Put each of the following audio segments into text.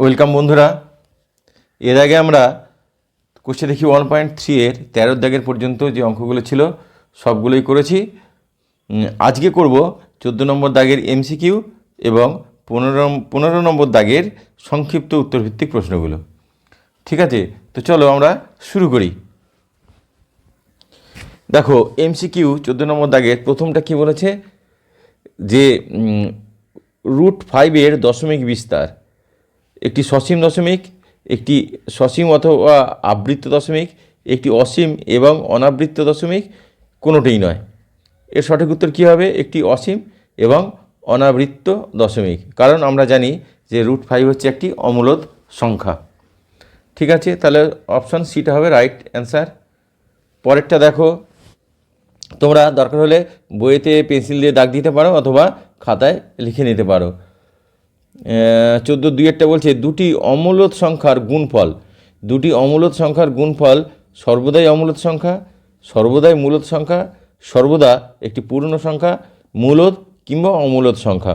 Welcome বন্ধুরা। এর আগে আমরা কোশ্চে দেখি ওয়ান পয়েন্ট থ্রি এর, তেরো দাগের পর্যন্ত যে অঙ্কগুলো ছিল, সবগুলোই করেছি। আজকে করব চোদ্দ নম্বর দাগের এমসিকিউ এবং পনেরো পনেরো নম্বর দাগের সংক্ষিপ্ত উত্তরভিত্তিক প্রশ্নগুলো। ঠিক আছে? তো চলো আমরা শুরু করি। দেখো এমসিকিউ চোদ্দ নম্বর দাগের প্রথমটা কি বলেছে? যে রুট ফাইভের দশমিক বিস্তার। একটি সসীম দশমিক, একটি সসীম অথবা আবৃত্ত দশমিক, একটি অসীম এবং অনাবৃত্ত দশমিক কোনোটাই নয়। এর সঠিক উত্তর কী হবে? একটি অসীম এবং অনাবৃত্ত দশমিক। কারণ আমরা জানি যে রুট ফাইভ হচ্ছে একটি অমূলদ সংখ্যা। ঠিক আছে, তাহলে অপশান সিটা হবে রাইট অ্যান্সার। পরেরটা দেখো, তোমরা দরকার হলে বইয়েতে পেন্সিল দিয়ে দাগ দিতে পারো অথবা খাতায় লিখে নিতে পারো। চোদ্দ দুই একটা বলছে, দুটি অমূলত সংখ্যার গুণফল। দুটি অমূলত সংখ্যার গুণফল সর্বদাই অমূলত সংখ্যা, সর্বদাই মূলত সংখ্যা, সর্বদা একটি পূর্ণ সংখ্যা, মূলত কিংবা অমূলত সংখ্যা।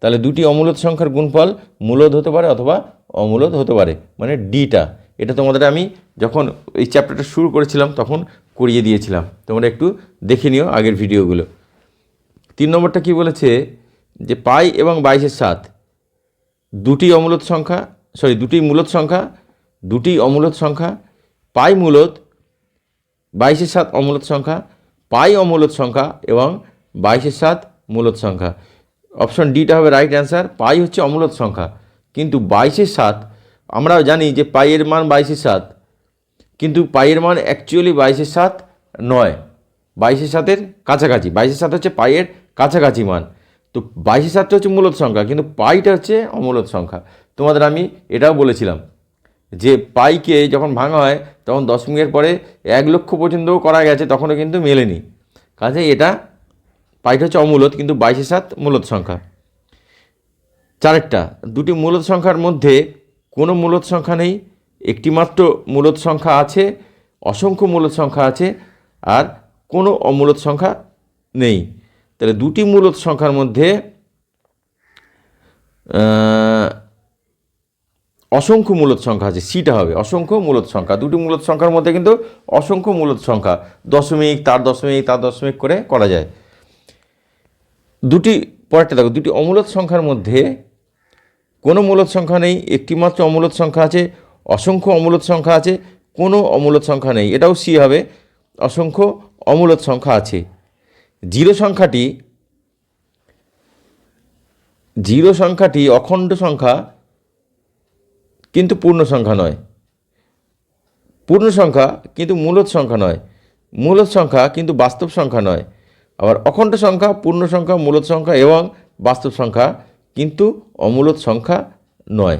তাহলে দুটি অমূলত সংখ্যার গুণফল মূলত হতে পারে অথবা অমূলত হতে পারে মানে ডিটা। এটা তোমাদের আমি যখন এই চ্যাপ্টারটা শুরু করেছিলাম তখন করিয়ে দিয়েছিলাম। তোমরা একটু দেখে নিও আগের ভিডিওগুলো। তিন নম্বরটা কি বলেছে যে পাই এবং বাইশের সাত দুটি অমূলত সংখ্যা সরি দুটি মূলত সংখ্যা, দুটি অমূলত সংখ্যা, পাই মূলত বাইশের সাত অমূলত সংখ্যা, পাই অমূলত সংখ্যা এবং বাইশের সাত মূলত সংখ্যা। অপশন ডিটা হবে রাইট অ্যান্সার পাই হচ্ছে অমূলত সংখ্যা। কিন্তু বাইশের সাত আমরা জানি যে পাইয়ের মান বাইশের সাত, কিন্তু পাইয়ের মান অ্যাকচুয়ালি বাইশের সাত নয়। বাইশের সাতের কাছাকাছি, বাইশের সাত হচ্ছে পাইয়ের কাছাকাছি মান। তো বাইশে সাতটা হচ্ছে মূলত সংখ্যা, কিন্তু পাইটা হচ্ছে অমূলত সংখ্যা। তোমাদের আমি এটাও বলেছিলাম যে পাইকে যখন ভাঙা হয়, তখন দশমিকের পরে এক লক্ষ পর্যন্তও করা গেছে, তখনও কিন্তু মেলেনি। কাজে এটা, পাইটা হচ্ছে অমূলত, কিন্তু বাইশে সাত মূলত সংখ্যা। চারেরটা, দুটি মূলত সংখ্যার মধ্যে কোনো মূলত সংখ্যা নেই একটি মাত্র মূলত সংখ্যা আছে, অসংখ্য মূলত সংখ্যা আছে, আর কোনো অমূলত সংখ্যা নেই। তাহলে দুটি মূলত সংখ্যার মধ্যে অসংখ্য মূলত সংখ্যা আছে সিটা হবে, অসংখ্য মূলত সংখ্যা। দুটি মূলত সংখ্যার মধ্যে কিন্তু অসংখ্য মূলত সংখ্যা, দশমিক, তার দশমিক তার দশমিক করে করা যায়। দুটি, পরেরটা দেখো, দুটি অমূলত সংখ্যার মধ্যে কোনো মূলত সংখ্যা নেই, একটি মাত্র অমূলত সংখ্যা আছে, অসংখ্য অমূলত সংখ্যা আছে, কোনো অমূলত সংখ্যা নেই, এটাও সি হবে, অসংখ্য অমূলত সংখ্যা আছে। জিরো সংখ্যাটি জিরো সংখ্যাটি অখণ্ড সংখ্যা, কিন্তু পূর্ণ সংখ্যা নয়। পূর্ণ সংখ্যা কিন্তু মূলত সংখ্যা নয়। মূলত সংখ্যা কিন্তু বাস্তব সংখ্যা নয়। আবার অখণ্ড সংখ্যা, পূর্ণ সংখ্যা, মূলত সংখ্যা এবং বাস্তব সংখ্যা কিন্তু অমূলত সংখ্যা নয়।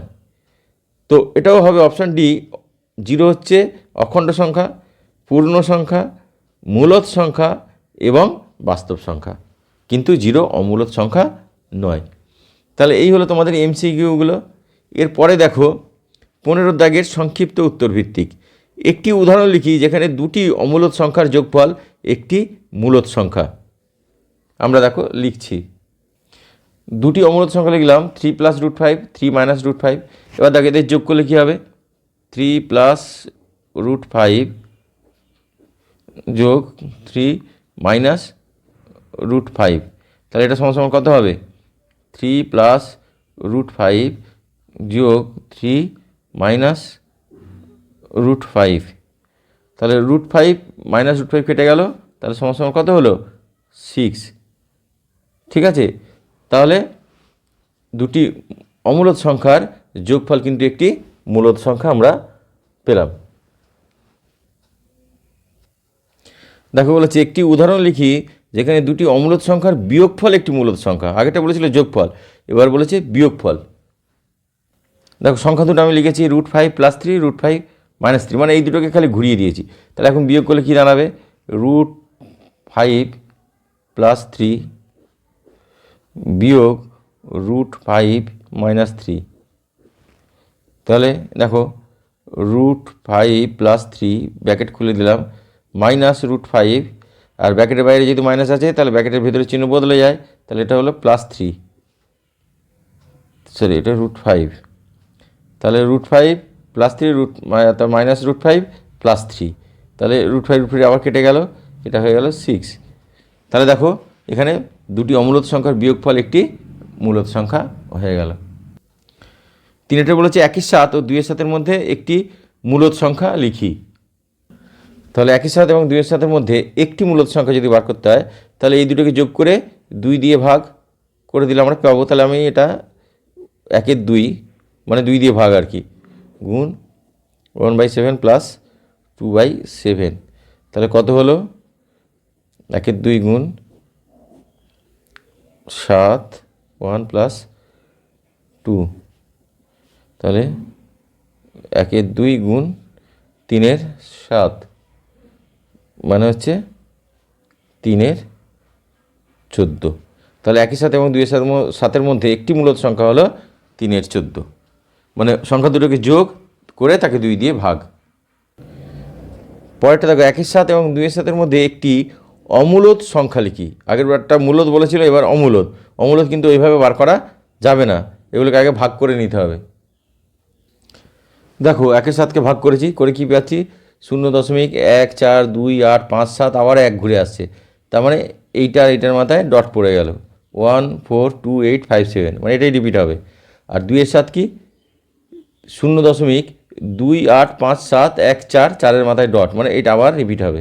তো এটাও হবে অপশান ডি। জিরো হচ্ছে অখণ্ড সংখ্যা, পূর্ণ সংখ্যা, মূলত সংখ্যা এবং বাস্তব সংখ্যা। কিন্তু জিরো অমূলত সংখ্যা নয়। তাহলে এই হলো তোমাদের এমসিকিউগুলো এরপরে দেখো, পনেরো দাগের সংক্ষিপ্ত উত্তর ভিত্তিক একটি উদাহরণ লিখি, যেখানে দুটি অমূলত সংখ্যার যোগফল, একটি মূলত সংখ্যা। আমরা দেখো, লিখছি। দুটি অমূলত সংখ্যা লিখলাম three plus root five three minus root five এবার দেখো, এদের যোগ করলে কী হবে? থ্রি প্লাস রুট ফাইভ যোগ থ্রি মাইনাস রুট ফাইভ তাহলে এটা সমান সমান কত হবে? থ্রি প্লাস রুট ফাইভ যোগ থ্রি মাইনাস রুট ফাইভ তাহলে root five minus root five কেটে গেল। তাহলে সমান সমান কত হলো? সিক্স ঠিক আছে? তাহলে দুটি অমূলত সংখ্যার যোগফল কিন্তু একটি মূলত সংখ্যা আমরা পেলাম। দেখো বলেছে, একটি উদাহরণ লিখি যেখানে দুটি অমূলত সংখ্যার বিয়োগফল একটি মূলত সংখ্যা। আগেটা বলেছিল যোগফল, এবার বলেছে বিয়োগফল। দেখো, সংখ্যা দুটো আমি লিখেছি root five plus three root five minus three মানে এই দুটোকে খালি ঘুরিয়ে দিয়েছি। তাহলে এখন বিয়োগ করলে কী দাঁড়াবে? রুট ফাইভ প্লাস থ্রি বিয়োগ রুট ফাইভ মাইনাস থ্রি তাহলে দেখো root five plus three bracket খুলে দিলাম মাইনাস রুট ফাইভ আর ব্র্যাকেটের বাইরে যেহেতু মাইনাস আছে, তাহলে ব্র্যাকেটের ভেতরে চিহ্ন বদলে যায়। তাহলে এটা হলো প্লাস থ্রি সরি এটা রুট ফাইভ তাহলে root five plus three root minus root five plus three তাহলে রুট ফাইভ রুট ফাইভ আবার কেটে গেল, এটা হয়ে গেল সিক্স তাহলে দেখো, এখানে দুটি অমূলত সংখ্যার বিয়োগফল একটি মূলত সংখ্যা হয়ে গেল। তিনটে বলেছে একই সাত ও দুইয়ের সাতের মধ্যে একটি মূলত সংখ্যা লিখি। তাহলে একই সাত এবং দুইয়ের সাতের মধ্যে একটি মূলত সংখ্যা যদি বার করতে হয়, তাহলে এই দুটোকে যোগ করে দুই দিয়ে ভাগ করে দিলে আমরা পাবো, তাহলে আমি এটা একের দুই মানে দুই দিয়ে ভাগ আর কি, গুণ one by seven plus two by seven তাহলে কত হলো? একের দুই গুণ সাত ওয়ান প্লাস টু তাহলে একের দুই গুণ তিনের সাত। মানে হচ্ছে তিনের চোদ্দ। তাহলে একই সাথে এবং দুইয়ের সাথে সাতের মধ্যে একটি মূলত সংখ্যা হলো তিনের চোদ্দ। মানে সংখ্যা দুটোকে যোগ করে তাকে দুই দিয়ে ভাগ। পরেরটা দেখো একের সাথে এবং দুইয়ের সাথের মধ্যে একটি অমূলত সংখ্যা লিখি। আগের বারটা মূলত বলেছিল, এবার অমূলত। অমূলত কিন্তু ওইভাবে বার করা যাবে না। এগুলোকে আগে ভাগ করে নিতে হবে। দেখো একের সাতকে ভাগ করেছি, করে কি পাচ্ছি? শূন্য দশমিক এক চার দুই আট পাঁচ সাত আবার এক ঘুরে আসছে। তার মানে এইটার এইটার মাথায় ডট পড়ে গেল। One, four, two, eight, five, seven মানে এটাই রিপিট হবে। আর দুইয়ের সাত কি? শূন্য দশমিক দুই আট পাঁচ সাত এক চার চারের মাথায় ডট মানে এটা আবার রিপিট হবে।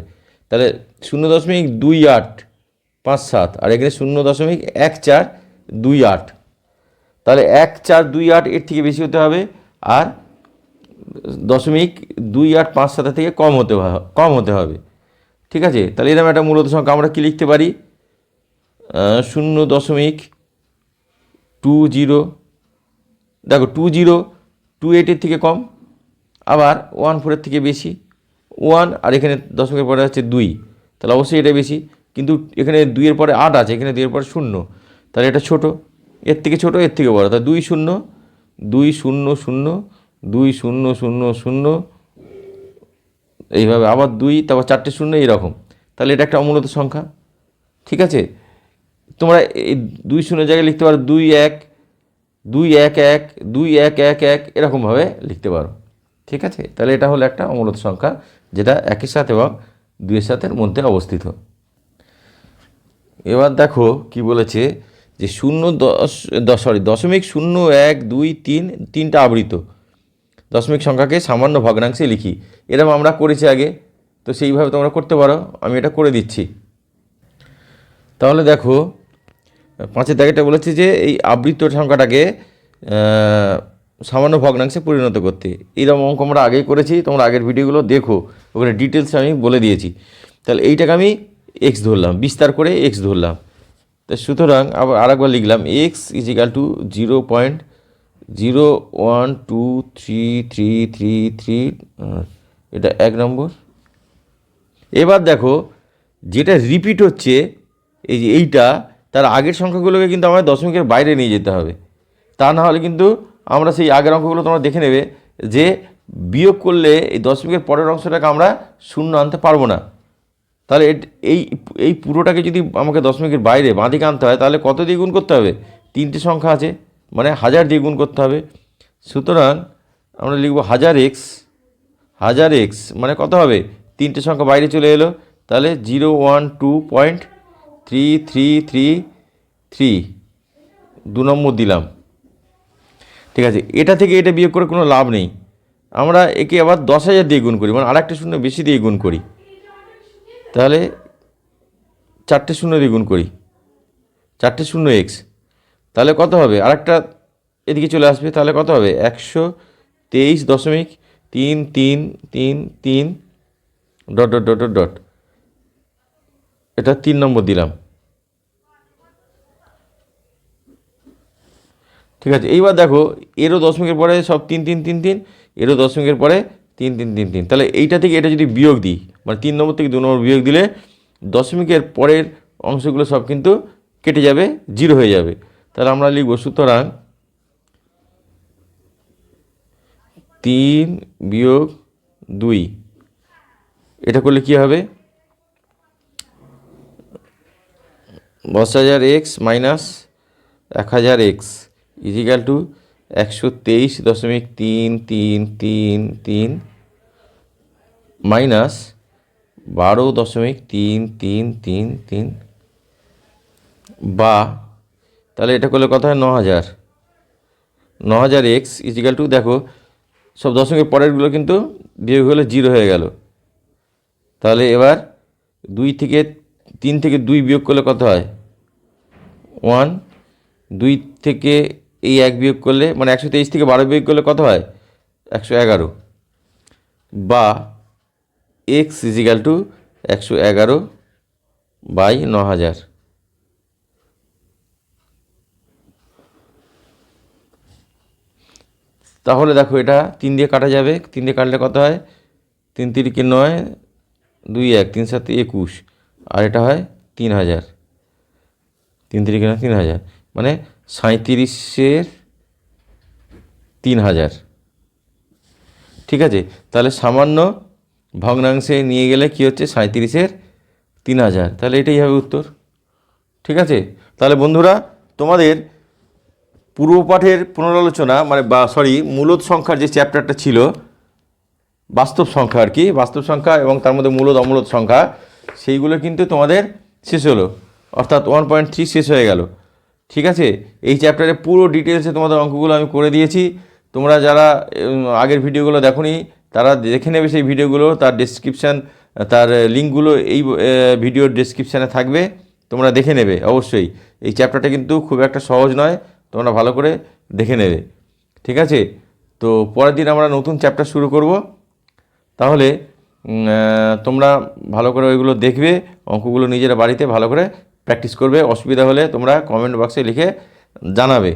তাহলে শূন্য দশমিক দুই আট পাঁচ সাত আর এখানে শূন্য দশমিক এক চার দুই আট। তাহলে এক চার দুই আট এর থেকে বেশি হতে হবে। আর দশমিক দুই আট পাঁচ সাতের থেকে কম হতে কম হতে হবে। ঠিক আছে? তাহলে এরকম একটা মূলত সংখ্যা আমরা কী লিখতে পারি? শূন্য দশমিক টু জিরো। দেখো, টু জিরো, টু এইটের থেকে কম, আবার ওয়ান ফোরের থেকে বেশি। ওয়ান আর এখানে দশমিকের পরে হচ্ছে দুই। তাহলে অবশ্যই এটা বেশি। কিন্তু এখানে দুইয়ের পরে আট আছে, এখানে দুইয়ের পরে শূন্য। তাহলে এটা ছোট। এর থেকে ছোট, এর থেকে বড়। তাহলে দুই শূন্য দুই শূন্য শূন্য দুই শূন্য শূন্য শূন্য, এইভাবে আবার দুই, তারপর চারটে শূন্য, এইরকম। তাহলে এটা একটা অমূলত সংখ্যা। ঠিক আছে? তোমরা এই দুই শূন্য জায়গায় লিখতে পারো দুই এক দুই এক এক, দুই এক এক এক, এরকমভাবে লিখতে পারো। ঠিক আছে? তাহলে এটা হলো একটা অমূলত সংখ্যা, যেটা একের সাথে এবং দুইয়ের সাথে মধ্যে অবস্থিত। এবার দেখো কি বলেছে যে শূন্য দশ সরি দশমিক শূন্য এক দুই তিন, তিনটা আবৃত। দশমিক সংখ্যাকে সামান্য ভগ্নাংশে লিখি। এরকম আমরা করেছি আগে। তো সেইভাবে তোমরা করতে পারো। আমি এটা করে দিচ্ছি। তাহলে দেখো, পাঁচের দাগেটা বলেছি যে এই আবৃত্ত সংখ্যাটাকে সামান্য ভগ্নাংশে পরিণত করতে। এইরকম অঙ্ক আমরা আগেই করেছি। তোমরা আগের ভিডিওগুলো দেখো। ওখানে ডিটেলস আমি বলে দিয়েছি। তাহলে এইটাকে আমি এক্স ধরলাম। বিস্তার করে এক্স ধরলাম। তা সুতরাং আবার আরেকবার লিখলাম x equal to zero point zero one two three three three three এটা এক নম্বর। এবার দেখো, যেটা রিপিট হচ্ছে, এই যে এইটা, তার আগের সংখ্যাগুলোকে কিন্তু আমাদের দশমিকের বাইরে নিয়ে যেতে হবে। তা না হলে কিন্তু আমরা সেই আগের অঙ্কগুলো তোমরা দেখে নেবে যে বিয়োগ করলে এই দশমিকের পরের অংশটাকে আমরা শূন্য আনতে পারব না। তাহলে এই এই পুরোটাকে যদি আমাকে দশমিকের বাইরে বাঁদিকে আনতে হয়, তাহলে কত দিয়ে গুণ করতে হবে? তিনটে সংখ্যা আছে। মানে হাজার দিয়ে গুণ করতে হবে। সুতরাং আমরা লিখব হাজার এক্স হাজার এক্স মানে কত হবে? তিনটে সংখ্যা বাইরে চলে এলো। তাহলে zero one two point three three three three. দু নম্বর দিলাম। ঠিক আছে, এটা থেকে এটা বিয়োগ করে কোনো লাভ নেই। আমরা একে আবার দশ হাজার দিয়ে গুণ করি মানে আরেকটা শূন্য বেশি দিয়ে গুণ করি। তাহলে চারটে শূন্য দিয়ে গুণ করি। চারটে শূন্য এক্স তাহলে কত হবে? আরেকটা এদিকে চলে আসবে, তাহলে কত হবে? একশো তেইশ দশমিক তিন তিন তিন তিন dot dot dot dot dot. এটা তিন নম্বর দিলাম। ঠিক আছে, এইবার দেখো, এরও দশমিকের পরে সব তিন তিন তিন তিন, এরও দশমিকের পরে তিন তিন তিন তিন। তাহলে এইটা থেকে এটা যদি বিয়োগ দিই মানে তিন নম্বর থেকে দু নম্বর বিয়োগ দিলে দশমিকের পরের অংশগুলো সব কিন্তু কেটে যাবে, জিরো হয়ে যাবে। তাহলে আমরা লিখব, সুতরাং তিন বিয়োগ দুই, এটা করলে কি হবে? দশ হাজার এক্স মাইনাস এক হাজার এক্স ইজিক্যাল টু একশো তেইশ দশমিক তিন তিন তিন তিন মাইনাস বারো দশমিক তিন তিন তিন তিন বা তাহলে এটা করলে কত হয়? ন হাজার ন হাজার এক্স ইজিক্যাল টু দেখো, সব দশমিকের পরেরগুলো কিন্তু বিয়োগ হলে জিরো হয়ে গেল। তাহলে এবার দুই থেকে, তিন থেকে দুই বিয়োগ করলে কত হয়? ওয়ান। দুই থেকে এই এক বিয়োগ করলে মানে একশো তেইশ থেকে বারো বিয়োগ করলে কত হয়? একশো এগারো। বা এক্স ইজিক্যাল টু একশো এগারো বাই ন হাজার তাহলে দেখো এটা তিন দিয়ে কাটা যাবে। তিন দিয়ে কাটলে কত হয়? তিন তিরিকে নয়, দুই এক, তিন সাতে একুশ। আর এটা হয় তিন হাজার। তিন তিরিকে নয়, তিন হাজার। মানে সাঁত্রিশের তিন হাজার। ঠিক আছে? তাহলে সামান্য ভগ্নাংশে নিয়ে গেলে কি হচ্ছে? সাঁত্রিশের তিন হাজার। তাহলে এটাই হবে উত্তর। ঠিক আছে? তাহলে বন্ধুরা, তোমাদের পূর্ব পাঠের পুনরালোচনা মানে বা সরি মূলত সংখ্যার যে চ্যাপ্টারটা ছিল, বাস্তব সংখ্যা আর কি, বাস্তব সংখ্যা এবং তার মধ্যে মূলত অমূলত সংখ্যা, সেইগুলো কিন্তু তোমাদের শেষ হলো। অর্থাৎ ওয়ান পয়েন্ট থ্রি শেষ হয়ে গেল। ঠিক আছে? এই চ্যাপ্টারে পুরো ডিটেলসে তোমাদের অঙ্কগুলো আমি করে দিয়েছি। তোমরা যারা আগের ভিডিওগুলো দেখোনি, তারা দেখে নেবে সেই ভিডিওগুলো, তার ডেসক্রিপশান তার লিঙ্কগুলো এই ভিডিওর ডেসক্রিপশানে থাকবে। তোমরা দেখে নেবে, অবশ্যই। এই চ্যাপ্টারটা কিন্তু খুব একটা সহজ নয়। তোমরা ভালো করে দেখে নেবে। ঠিক আছে? তো পরের দিন আমরা নতুন চ্যাপ্টার শুরু করব। তাহলে তোমরা ভালো করে ওইগুলো দেখবে, অঙ্কগুলো নিজেরা বাড়িতে ভালো করে প্র্যাকটিস করবে। অসুবিধা হলে তোমরা কমেন্ট বক্সে লিখে জানাবে।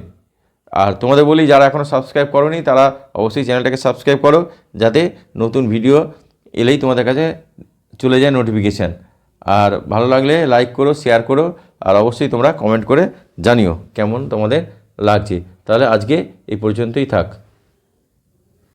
আর তোমাদের বলি, যারা এখনও সাবস্ক্রাইব করোনি, তারা অবশ্যই চ্যানেলটাকে সাবস্ক্রাইব করো, যাতে নতুন ভিডিও এলেই তোমাদের কাছে চলে যায় নোটিফিকেশান আর ভালো লাগলে লাইক করো শেয়ার করো, আর অবশ্যই তোমরা কমেন্ট করে জানিও, কেমন তোমাদের লাগছে। তাহলে আজকে এই পর্যন্তই থাক।